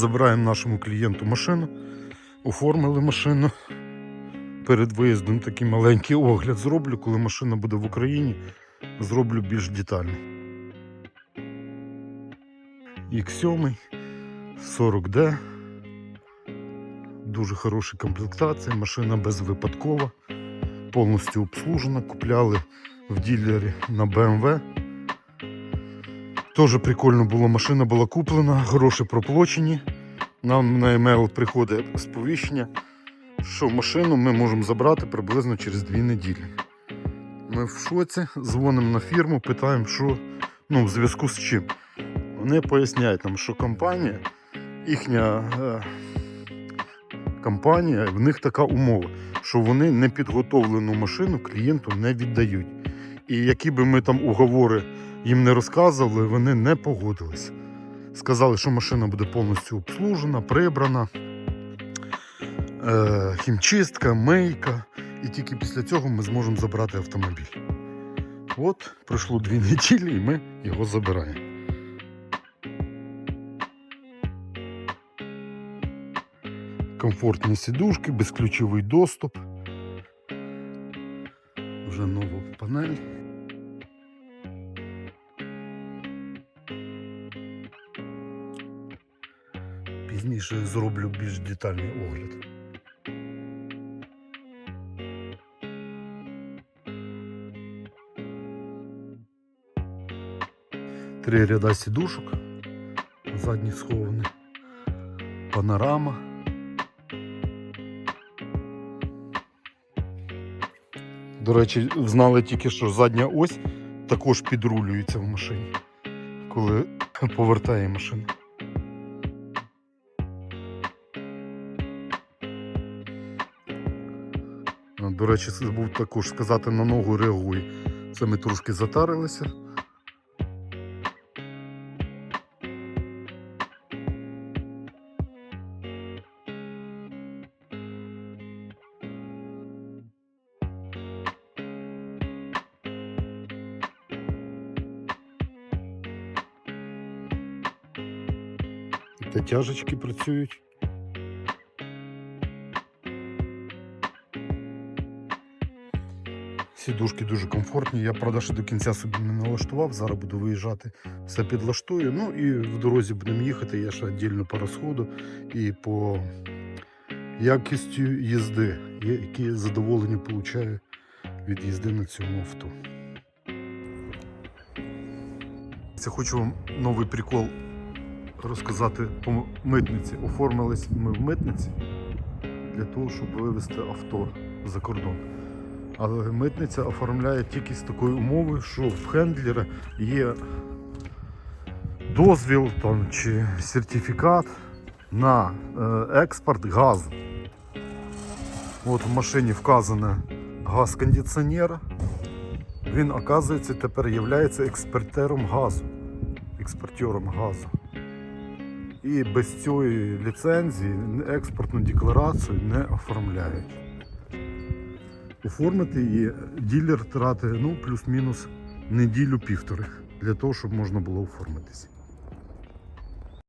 Забираємо нашому клієнту машину, оформили машину. Перед виїздом такий маленький огляд зроблю, коли машина буде в Україні, зроблю більш детально. X7 40D. Дуже хороша комплектація, машина безвипадкова, повністю обслужена. Купляли в ділері на BMW. Теж прикольно було, машина була куплена, гроші проплачені. Нам на емейл приходить сповіщення, що машину ми можемо забрати приблизно через дві неділі. Ми в шоці, дзвонимо на фірму, питаємо, що ну, в зв'язку з чим. Вони поясняють нам, що компанія, їхня е, компанія, в них така умова, що вони непідготовлену машину клієнту не віддають. І які би ми там уговори їм не розказували, вони не погодилися. Сказали, що машина буде повністю обслужена, прибрана, е, хімчистка, мийка. І тільки після цього ми зможемо забрати автомобіль. От, пройшло дві неділі і ми його забираємо. Комфортні сідушки, безключовий доступ. Вже нова панель. Пізніше зроблю більш детальний огляд. Три ряда сідушок, задній схований, панорама. До речі, знали тільки, що задня ось також підрулюється в машині, коли повертає машину. До речі, забув також сказати на ногу реагує. Це ми трошки затарилися. Та тяжечки працюють. Сідушки дуже комфортні. Я правда ще до кінця собі не налаштував. Зараз буду виїжджати, все підлаштую. Ну і в дорозі будемо їхати. Я ще віддільно по розходу і по якістю їзди, які задоволення получаю від їзди на цьому авто. Це хочу вам новий прикол розказати по митниці. Оформились ми в митниці для того, щоб вивезти авто за кордон. Але митниця оформляє тільки з такою умовою, що в хендлера є дозвіл там, чи сертифікат на е, експорт газу. От в машині вказано газ кондиціонера. Він, оказується, тепер є експортером газу, експортером газу. І без цієї ліцензії експортну декларацію не оформляють. Оформити її ділер тратить ну, плюс-мінус неділю-півтори для того, щоб можна було оформитися.